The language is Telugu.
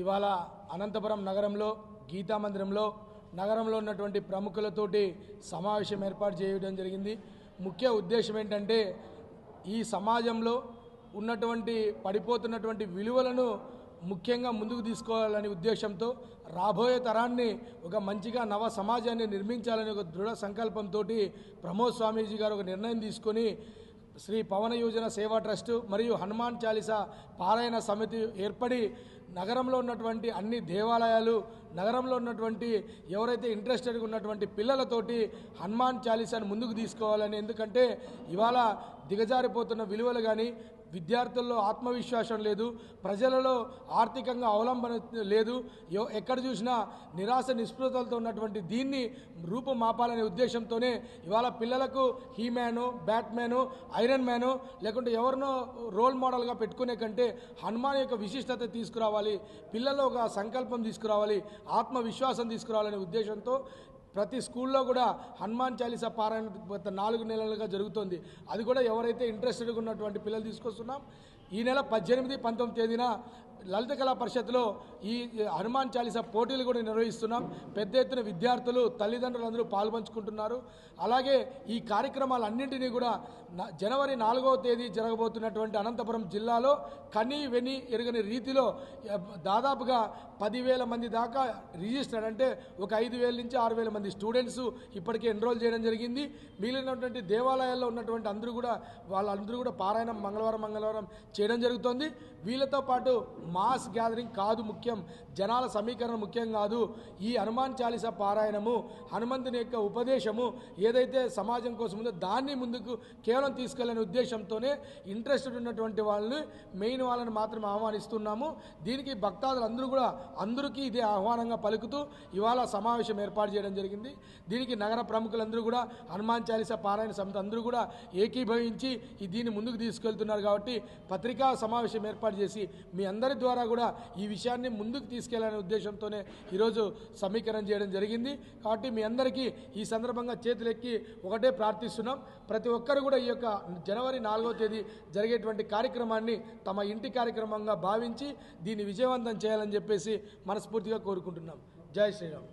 ఇవాళ అనంతపురం నగరంలో గీతా మందిరంలో నగరంలో ఉన్నటువంటి ప్రముఖులతోటి సమావేశం ఏర్పాటు చేయడం జరిగింది. ముఖ్య ఉద్దేశం ఏంటంటే ఈ సమాజంలో ఉన్నటువంటి పడిపోతున్నటువంటి విలువలను ముఖ్యంగా ముందుకు తీసుకోవాలనే ఉద్దేశంతో రాబోయే తరాన్ని ఒక మంచిగా నవ సమాజాన్ని నిర్మించాలనే ఒక దృఢ సంకల్పంతో ప్రమోద్ స్వామీజీ గారు ఒక నిర్ణయం తీసుకొని శ్రీ పవన యోజన సేవా ట్రస్ట్ మరియు హనుమాన్ చాలీసా పారాయణ సమితి ఏర్పడి నగరంలో ఉన్నటువంటి అన్ని దేవాలయాలు నగరంలో ఉన్నటువంటి ఎవరైతే ఇంట్రెస్టెడ్గా ఉన్నటువంటి పిల్లలతోటి హనుమాన్ చాలీసాను ముందుకు తీసుకోవాలని ఎందుకంటే ఇవాళ దిగజారిపోతున్న విలువలు కానీ విద్యార్థుల్లో ఆత్మవిశ్వాసం లేదు ప్రజలలో ఆర్థికంగా అవలంబన లేదు ఎక్కడ చూసినా నిరాశ నిస్పృహలతో ఉన్నటువంటి దీన్ని రూపుమాపాలనే ఉద్దేశంతోనే ఇవాళ పిల్లలకు హీమ్యాను బ్యాట్మ్యాను ఐరన్ మ్యాను లేకుంటే ఎవరినో రోల్ మోడల్గా పెట్టుకునే కంటే హనుమాన్ యొక్క విశిష్టత తీసుకురావాలి పిల్లల్లో ఒక సంకల్పం తీసుకురావాలి ఆత్మవిశ్వాసం తీసుకురావాలనే ఉద్దేశంతో ప్రతి స్కూల్లో కూడా హనుమాన్ చాలీసా పారాయణ గత నాలుగు నెలలుగా జరుగుతుంది. అది కూడా ఎవరైతే ఇంట్రెస్టెడ్గా ఉన్నటువంటి పిల్లలు తీసుకొస్తున్నాం ఈ నెల పద్దెనిమిది పంతొమ్మిది తేదీన లలిత కళా పరిషత్లో ఈ హనుమాన్ చాలీసా పోటీలు కూడా నిర్వహిస్తున్నాం. పెద్ద ఎత్తున విద్యార్థులు తల్లిదండ్రులు అందరూ పాల్పంచుకుంటున్నారు. అలాగే ఈ కార్యక్రమాలన్నింటినీ కూడా జనవరి నాలుగవ తేదీ జరగబోతున్నటువంటి అనంతపురం జిల్లాలో కని వెని ఎరగని రీతిలో దాదాపుగా పదివేల మంది దాకా రిజిస్టర్డ్ అంటే ఒక ఐదు వేల నుంచి ఆరు వేల మంది స్టూడెంట్స్ ఇప్పటికే ఎన్రోల్ చేయడం జరిగింది. మిగిలినటువంటి దేవాలయాల్లో ఉన్నటువంటి అందరూ కూడా వాళ్ళందరూ కూడా పారాయణం మంగళవారం మంగళవారం చేయడం జరుగుతుంది. వీళ్ళతో పాటు మాస్ గ్యాదరింగ్ కాదు ముఖ్యం. జనాల సమీకరణ ముఖ్యం కాదు. ఈ హనుమాన్ చాలీసా పారాయణము హనుమంతుని యొక్క ఉపదేశము ఏదైతే సమాజం కోసం ఉందో దాన్ని ముందుకు కేవలం తీసుకెళ్ళనే ఉద్దేశంతోనే ఇంట్రెస్టెడ్ ఉన్నటువంటి వాళ్ళని మెయిన్ వాళ్ళని మాత్రం ఆహ్వానిస్తున్నాము. దీనికి భక్తాదులు అందరూ కూడా అందరికీ ఇదే ఆహ్వానంగా పలుకుతూ ఇవాళ సమావేశం ఏర్పాటు చేయడం జరిగింది. దీనికి నగర ప్రముఖులందరూ కూడా హనుమాన్ చాలీస పారాయణ సమితి అందరూ కూడా ఏకీభవించి ఈ దీన్ని ముందుకు తీసుకెళ్తున్నారు కాబట్టి పత్రికా సమావేశం ఏర్పాటు చేసి మీ అందరి ద్వారా కూడా ఈ విషయాన్ని ముందుకు తీసుకెళ్ళాలనే ఉద్దేశంతోనే ఈరోజు సమీకరణ చేయడం జరిగింది. కాబట్టి మీ అందరికీ ఈ సందర్భంగా చేతులెక్కి ఒకటే ప్రార్థిస్తున్నాం. ప్రతి ఒక్కరు కూడా ఈ యొక్క జనవరి నాలుగో తేదీ జరిగేటువంటి కార్యక్రమాన్ని తమ ఇంటి కార్యక్రమంగా భావించి దీన్ని విజయవంతం చేయాలని చెప్పేసి మనస్ఫూర్తిగా కోరుకుంటున్నాం. జై శ్రీరామ్.